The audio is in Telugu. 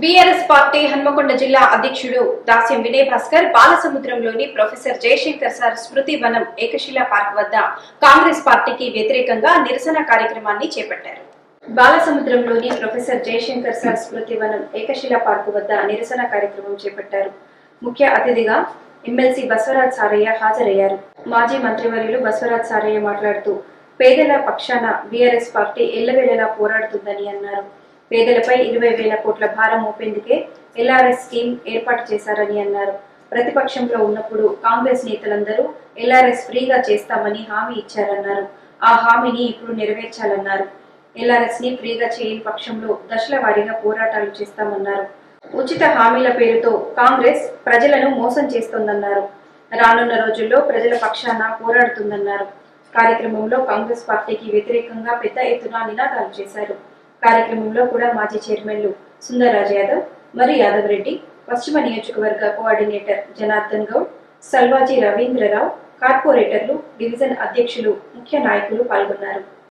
బీఆర్ఎస్ పార్టీ హన్మకొండ జిల్లా అధ్యక్షుడు Dasyam Vinay Bhaskar బాలసముద్రంలోని professor Jayashankar sir Smruthi Vanam Ekashila park వద్ద కాంగ్రెస్ పార్టీకి వ్యతిరేకంగా నిరసన కార్యక్రమాన్ని చేపట్టారు. బాలసముద్రంలోని professor Jayashankar sir Smruthi Vanam Ekashila park వద్ద నిరసన కార్యక్రమం చేపట్టారు. ముఖ్య అతిథిగా ఎమ్మెల్సీ బసవరాజ్ సారయ్య హాజరయ్యారు. మాజీ మంత్రివర్యులు బసవరాజ్ సారయ్య మాట్లాడుతూ పేదల పక్షాన బీఆర్ఎస్ పార్టీ ఎల్లవేళలా పోరాడుతుందని అన్నారు. పేదలపై ఇరవై వేల కోట్ల భారం మోపేందుకే ఎల్ఆర్ఎస్ స్కీమ్ ఏర్పాటు చేశారని అన్నారు. ప్రతిపక్షంలో ఉన్నప్పుడు కాంగ్రెస్ నేతలందరూ ఎల్ఆర్ఎస్ ఫ్రీగా చేస్తామని హామీ ఇచ్చారన్నారు. ఆ హామీని ఇప్పుడు నెరవేర్చాలన్నారు. ఎల్ఆర్ఎస్ని ఫ్రీగా చేయని పక్షంలో దశల వారీగా పోరాటాలు చేస్తామన్నారు. ఉచిత హామీల పేరుతో కాంగ్రెస్ ప్రజలను మోసం చేస్తోందన్నారు. రానున్న రోజుల్లో ప్రజల పక్షాన పోరాడుతుందన్నారు. కార్యక్రమంలో కాంగ్రెస్ పార్టీకి వ్యతిరేకంగా పెద్ద ఎత్తున నినాదాలు చేశారు. కార్యక్రమంలో కూడా మాజీ చైర్మన్లు సుందర్రాజ్ యాదవ్ మరి యాదవ్ రెడ్డి పశ్చిమ నియోజకవర్గ కోఆర్డినేటర్ జనార్దన్ గౌడ్ సల్వాజీ రవీంద్రరావు కార్పొరేటర్లు డివిజన్ అధ్యక్షులు ముఖ్య నాయకులు పాల్గొన్నారు.